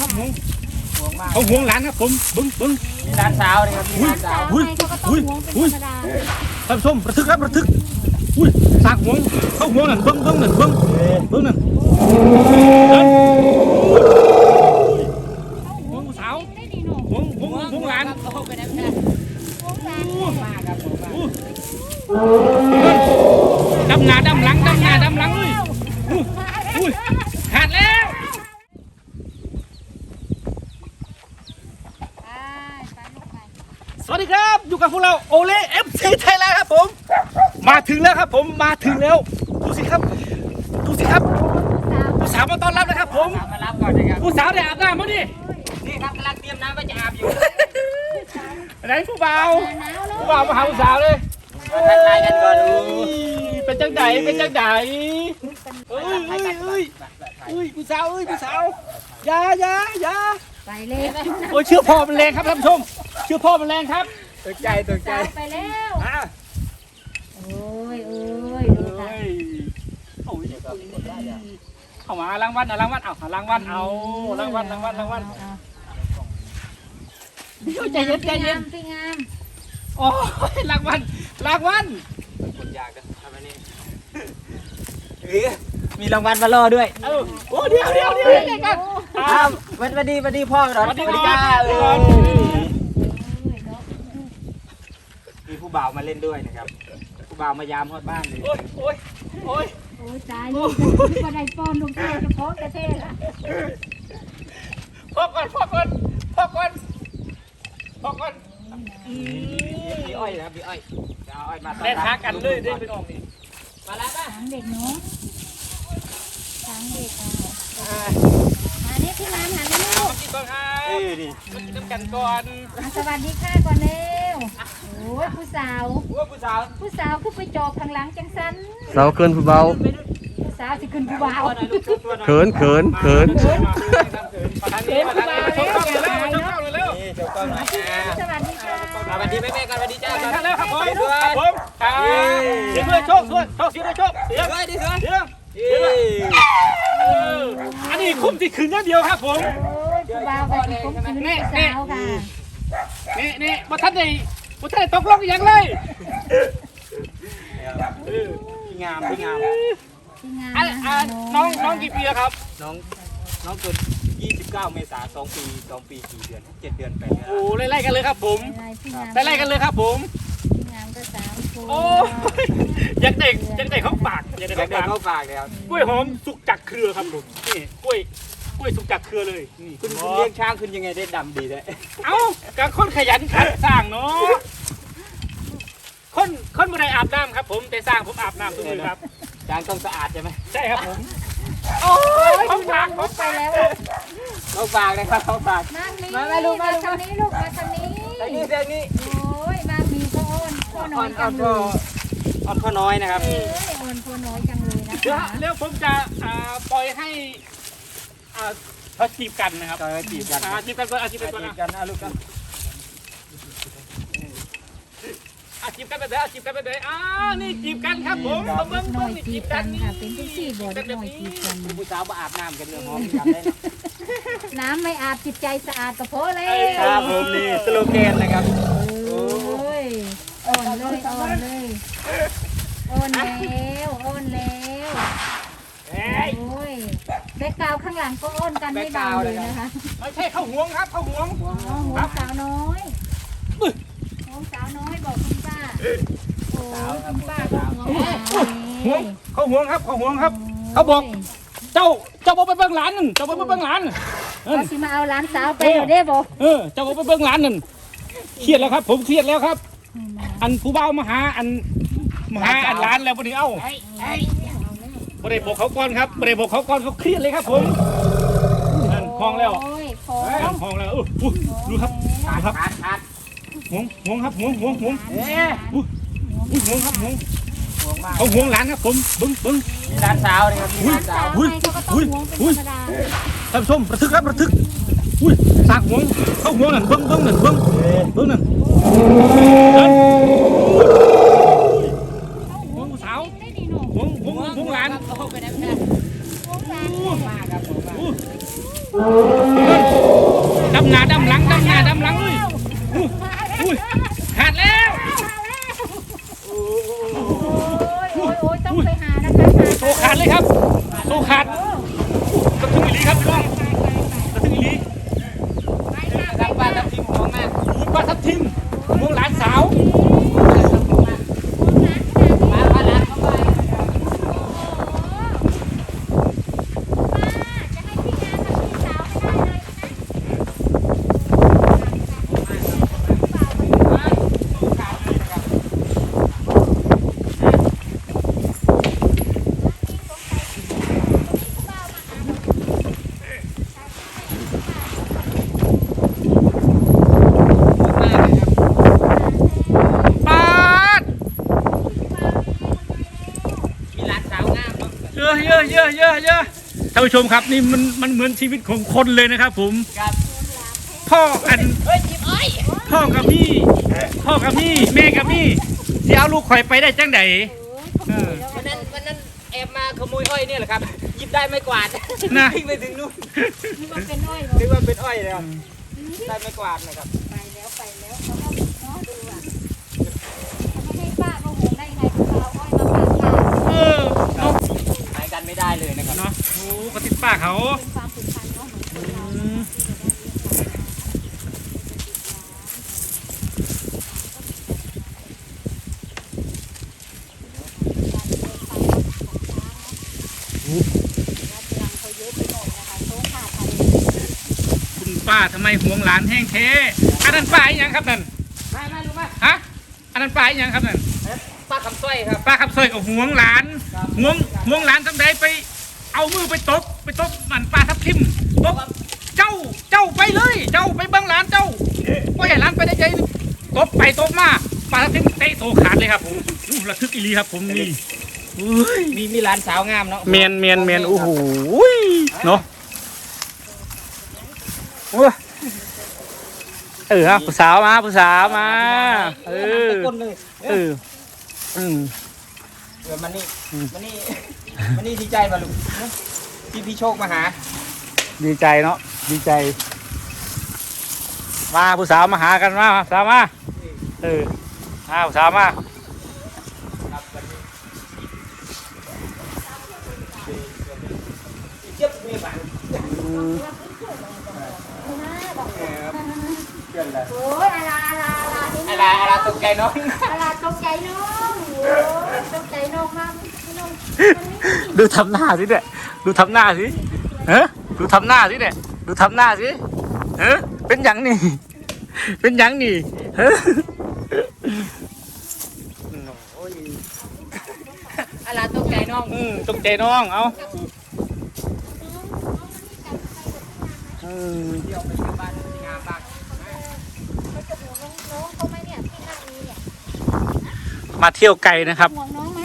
ครับหวงห่วงมากเขาหวงหลานครับผมเบิ้งเบิ้งมีร้านสาวนี่ครับมีร้านสาวอุ้ยเขาก็ต้องอุ้ยหวงเป็นอุ้ยธรรมดาท่านผู้ชมระทึกครับระทึกอุ้ยสากหวงเขาหวงนั่นเบิ้งเบิ้งนั่นเบิ้งเบิ้งนั่นนั่นหวงผู้สาวได้ดีหนูหวงหวงหวงหลานโอ้เป็นแบบนี้หวงหลาน มากครับผมมาก อู้ดำหน้าดำหลังดำหน้าดำหลังเลยอู้อุ้ยขาดแล้ว ไปไปลูกไป สวัสดีครับอยู่กับพวกเราโอเล่เอฟซีไทยแลนด์ครับผม มาถึงแล้วครับ ผมมาถึงแล้วดูสิครับดูสิครับสาวผู้สาวมาต้อนรับนะครับ ผมมารับก่อนนะครับผู้สาวได้อาบน้ำมั้งดินี่ครับกำลังเตรียมน้ำไว้จะอาบอยู่ไหนผู้บ่าวหนาวแล้วผู้บ่าวมาหาผู้สาวเลยมาทักทายกันก่อนดูเป็นจังไดเป็นจังไดเอ้ยเอ้ยเอ้ยเอ้ยผู้สาวเอ้ยผู้สาวอย่าอย่าอย่าไปเลยโอ้ยเชื่อพ่อมันแรงครับท่านผู้ชมเชื่อพ่อมันแรงครับตกใจตกใจสาวไปแล้ว อะ โอ้ยโอ้ยดู เอ้ ค่ะ ยโอ้ย เข้ามารางวัลเอารางวัลเอารางวัลเอารางวัลรางวัลรางวัลเอาเดี๋ยวใจเย็นใจเย็นพี่งามโอ้ยรางวัลรางวัลคนอยากนะทำอันนี้เอ้ยมีรางวัลมาล่อด้วยเออโอ้เดี๋ยวเดี๋ยวเดี๋ยวเดี๋ยวกันอ้าววันวันดีวันดีพ่อเหรอสวัสดีจ้าครับเอสวัอสดีครับมีผู้บ่าวมาเล่นด้วยนะครับ ผู้บ่าวมายามฮอดบ้านเลยโอ้ยโอ้ยโอ้ยโอ้ยตายนี่ก็ได้ป้อนลูกเทพเฉพาะประเทศละพอก่อนพอก่อนพอก่อนพอก่อนพี่อ้อยนะครับพี่อ้อยจะเอาอ้อยมาต้อนเล่นรับหากันเลยเด้พี่น้องนี่มาแล้วป่ะทางเด็กเนาะทางเด็กอะอ่ามานี่พี่งามหันมาลูกมากินก่อนครัเอบอดิมากินน้ำกันก่อนอะสวัสดีค่ะก่อนเร็วโอ้ยผู้สาวผู้ว่าผู้สาวผู้สาวคือไปจอบข้างหลังจังสันเสาเกินผู้เบาผู้สาวสิขึ้นผู้บ่าวตัวหน่อยลูกตัวหน่อยเขินเขินเขินมาทางนี้มาทางนี้มาชมกล้องเลยแล้วมาชมกล้องเลยแล้วนี่เจ้ากล้องหน่อยอ่าสวัสดีค่ะสวัสดีแม่แม่ๆกันสวัสดีจ้ามาก่อนทางแล้วครับผมไปด้วยครับผมครับเสียงด้วยโชคด้วยโชคเสียงด้วยโชคเสียงด้วยดิเสือเสียงเอ้ยเอออันนี้คุ้มที่คืนอย่างเดียวครับผมโอ้ยผู้บ่าวกับผู้คืนผู้สาวค่ะนี่นี่บ่ทันได้ บ่ทันได้ตกลงอหย่างเลยเออพี่งามพี่งาม ที่งานอะอะน้องน้องกี่ปีแล้วครับ น้องน้องเกิด29 เมษายน2ปี2ปีกี่เดือน7เดือน8เดือนโอ้ไล่ๆกันเลยครับผมอะไรพี่งามไล่ๆกันเลยครับผม พี่งามก็สามคนโอ้ยอยากเด็กอยากเด็กของปากอยากอเด็กยาขกองปากได้เข้าฝากเลยครับกล้วยหอมสุกจากเครือครับผมนี่กล้วยก ล้วยสุกจากเครือเลยนี่คุณคุณเลี้ยงช้างคุณยังไงได้ดำดีเลยเอ้าการคนขยันขันสร้างเนาะคนคนบ่ได้อาบน้ำครับ ผมแต่สร้างผมอาบน้ำทุกมื้อครับช้างต้องสะอาดใช่ไหมใช่ครับผมโอ้ยของฝากของไปฝากแล้วเข้าฝากเลยครับเข้าฝากนั่งนี่มามาลูกมาลูกทางนี้ลูกมาทางนี้ไอ้นี่เรื่องนี้โอ้ยมามีก็อ้อนพ่อน้อ่ออยนอ่จัอนงเลพ่อยอ่อนพ่อน้อยนะครับเอ้ยอ้อนพ่อน้อยจังเลยนะเดี๋ยวคะแล้วผมจะอ่าปล่อยให้ อ่าเขาจีบกันนะครับก็จีบกันอ่าจีบกันก่อนอ่าจีบกันก่อนจีอะบกันนะลูกกันอะจีบกันไปเลยอะจีบกันไปเลยอ่านี่จีบกันครับผมมาเบิ้งน้เบิ้องยนี่จีจีบบกักันนค่ะเป็นที่สี่บทน้อยจีบกันผู้สาวมาอาบน้ำกันเรื่องหอมกันได้น้ำไม่อาบจิตใจสะอาดก็พอแล้ครับผมนี่สโลแกนนะครับโอ้ยอ่อนเลยอ่อนเลยอ่อนแล้วอ่อนแล้วเอ้ยโอ้ยแบ็กกราวด์ข้างหลังก็อ้อนกันไม่เบาเลยนะคะไม่ใช่เข้าห่วงครับเข้าห่วงอ๋อหัวสาวน้อยหัวสาวน้อยบอกคุณป้าโอ้ยคุณป้าก็หัวห่วงเข้าห่วงครับเข้าห่วงครับ เขาบอก เจ้าเจ้าบอกไปเบิ้งหลานนั่นเจ้าบอกไปเบิ้งหลานนั่นเออเขาสิมาเอาหลานสาวไปเดี๋ยวได้บอกเออเจ้าบอกไปเบิ้งหลานนั่นเครียดแล้วครับ ผมเครียดแล้วครับ อันผู้บ่าวมาหาอันมาหาอันหลานแล้ววันนี้เอ้า บ่ได้บอกเขาก่อนครับบ่ได้บอกเขาก่อนเขาเครียดเลยครับผมนั่นคลองแล้วโอ้ยคอนั่นคลองแล้วอู้อู้ดูครับดูครับขาดขาดห่วงห่วงครับห่วงห่วงห่วงเอ๊ะอุ้ยห่วงครับห่วงห่วงมากเขาห่วงหลานครับผมเบิ้งเบิ้งมีร้านสาวนะครับมีร้านสาวอุ้ยเขาก็ต้องอุ้ยหวงเป็นอุ้ยธรรมดาท่านผู้ชมระทึกครับระทึกอุ้ยสากห่วงเขาห่วงนั่นเบิ้งเบิ้งนั่นเบิ้งเบิ้งนั่นนั่นห่วงผู้สาว ได้ดีหนู ห่วงห่วงห่วงหลาน โอ้โหเป็นแบบนี้ หวงหลาน มากครับผมมาก อู้นั่นำหน้าดำหลังดำหน้าดำหลังเลยอุ้ยอุ้ยขาดแล้ว โอ้ยโอ้ยโอ้ยต้องไปหานะคะหา โซขาดเลยครับโซขาด กระทึงอีลีครับพี่น้องกระทึงอีหลี ไปค่ะไป ครับป้า ค่ะ ทับทิมของแม่ อุ้ยป้าทับทิมมวงหลานสาว ป้าป้าร้านเข้าไป จะให้พี่งานกับพี่สาวให้ได้เลยนะ ป้าด มีร้านสาวงามเนาะ เย อะเยอะเยอะเยอะเยอะท่านผู้ชมครับนี่มันมันเหมือนชีวิตของคนเลยนะครับผมครับพ่ออันเฮ้ยจิบอ้อยพ่อกับพี่ พ่อกับพี่แม่กับพี่ที่เอาลูกข่อยไปได้จังไดเออวันนั้นวันนั้นแอบมาขโมยอ้อยเนี่ยแหละครับหยิบได้ไม่กวาดนะวิ่งไปถึงนู่นนี่ว่าเป็นอ้อยเหรอนึกว่าเป็นอ้อยเลยครับได้ไม่กวาดนะครับไปแล้วไปแล้วเขาก็เนาะดูอะเขาไม่ให้ป้าเขาห่วงได้ไงเขาเอาอ้อยมาฝากป้าเออ ไม่ได้เลยนะครับ เนาะโอ้กระติดป้าเขาเป็นความผูกพันเนาะเหมือนคนเราอืมเขาเยอะไปหมดนะคะโซ่ขาดทะเลคุณป้าทำไมห่วงหลานแห้งแท้อันนั้นป้าอีหยังครับนั่นมามารู้ไหมฮะอันนั้นป้าอีหยังครับนั่น ป้าคำสร้อยครับ ป้าขับซอยกับห่วงหลานห่วงห่วงหลานทำใดไป เอามือไปตบไปตบมันป้าทับทิมตบเจ้าเจ้าไปเลย เจ้าไปเบิ้งหลานเจ้าก็อย่าหลานไปได้ใจตบไปตบมาป้าทับทิมเตะโตขาดเลยครับผมอู้ระทึกอีหลีครับผมนี่อุ้ยมีมีร้านสาวงามเนาะเมียนเมียนเมียนโอ้โหเนาะโอ้ยเออฮะผู้สาวมาผู้สาวมาเออ ตะก้นเลยเออ อืมเดี๋ยวมันนี่อืมมันนี่มันนี่ดีใจป่ะลุงพี่พี่โชคมาหา ดีใจเนาะดีใจ มาผู้สาวมาหากันมาผู้สาวมาเออมาผู้สาวมาครับวันนี้เจ็บมีบ้างอืมเพื่อนเลยโอ้ยอะไรอะไรอะไรนี่อะไรอะไรตกใจน้องอะไรตกใจน้องโอ้ย ตกใจน้องมากน้องดูทำหน้าสิเนี่ยดูทำหน้าสิเออดูทำหน้าสิเนี่ยดูทำหน้าสิเออเป็นหยังนี่ เป็นหยังนี่เฮ้ออะไรตกใจน้องอืมตกใจน้องเอาอืมเที่ยวไปเที่ยวบ้านงามบ้าง เขาจะห่วงน้องเขาไหมเนี่ยที่นั่งนี้เนี่ย มาเที่ยวไกลนะครับ ห่วงน้องไหม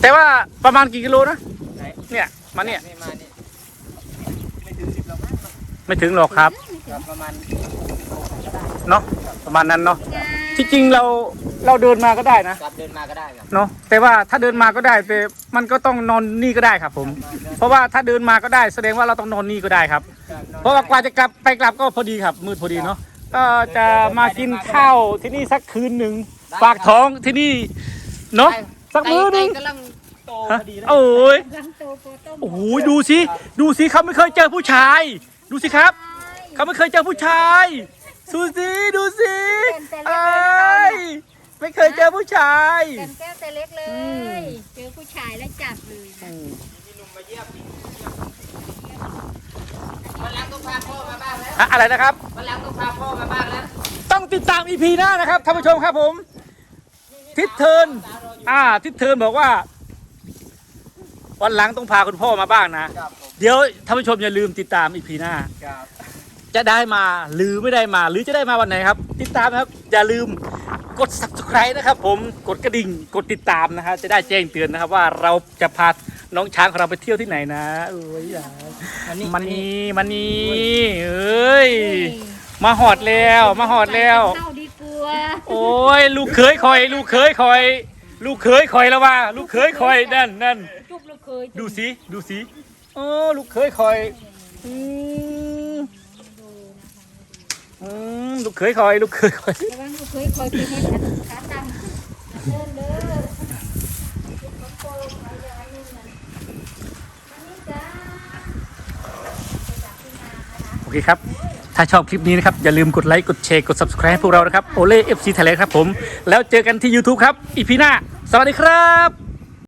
แต่ว่าประมาณกี่กิโลนะไหนเนี่ยมาเนี่ยนี่มานี่ไม่ถึงสิบหรอกมั้งไม่ถึงหรอกครับครับประมาณเนาะประมาณนั้นเนาะที่จริงเราเราเดินมาก็ได้นะ กลับเดินมาก็ได้ครับ เนาะแต่ว่าถ้าเดินมาก็ได้แต่มันก็ต้องนอนนี่ก็ได้ครับ ผม เพราะว่าถ้าเดินมาก็ได้ แสดงว่าเราต้องนอนนี่ก็ได้ครับ เพราะว่ากว่าจะกลับไปกลับก็พอดีครับมืดพอดีเนาะก็จะมากินข้าวที่นี่สักคืนหนึ่ง ฝากท้องที่นี่เนาะสักมื้อหนึงไกำลังโตพฮะอดีนะโอ้ยรังโตโปต้มโอ้โหดูสิดูสิเขาไม่เคยเจอผู้ชาย ดูสิครับเขาไม่เคยเจอผู้ชายดูสิดูสิไอ้ายไม่เคยเจอผู้ชาย แก้มแก้วแต่เล็กเลอืมยเจอผู้ชายแล้วจับเลยนะมีหนุ่มมาเยี่ยมวันหลังต้องพาพ่อมาบ้างแล้ว อะอะไรนะครับ วันหลังต้องพาพ่อมาบ้างแล้ว ต้องติดตามอีพีหน้านะครับท่านผู้ชมครับผม ทิศเทิร์นอ่า ทิศเทิร์นบอกว่า วันหลังต้องพาคุณพ่อมาบ้างนะ ครับผมเดี๋ยวท่านผู้ชมอย่าลืมติดตามอีพีหน้า ครับจะได้มาหรือไม่ได้มาหรือจะได้มาวันไหนครับ ติดตามนะครับ อย่าลืมกด subscribe นะครับ ผมกดกระดิ่งกดติดตามนะครับจะได้แจ้งเตือนนะครับ ว่าเราจะพาน้องช้างของเราไปเที่ยวที่ไหนนะเอ้ยอย่าวันนี้มันนี่มันนี่เอ้ยมาหอดแล้วมาหอดแล้วเข้าดีก ว่าโอ้ยลูกเคยคอย ลูกเคยคอย ลูกเคยคอยแล้วว่า ลูกเคยคอยนั่นนั่นจุบลูกเคยดูสิดูสิโอ้ลูกเคยคอยอืมลูกเขยคอย ลูกเขยคอยระวังลูกเคยคอยกินให้ขาตั้งเดินเด้อของโปรงเอาอย่างอันนึงน่ะอันนี้จ้าโอเคครับ ถ้าชอบคลิปนี้นะครับ อย่าลืมกดไลค์ กดแชร์ กด subscribe พวกเรานะครับโอเล่เอฟซีไทยแลนด์ครับผม แล้วเจอกันที่ YouTube ครับอีพีหน้า สวัสดีครับ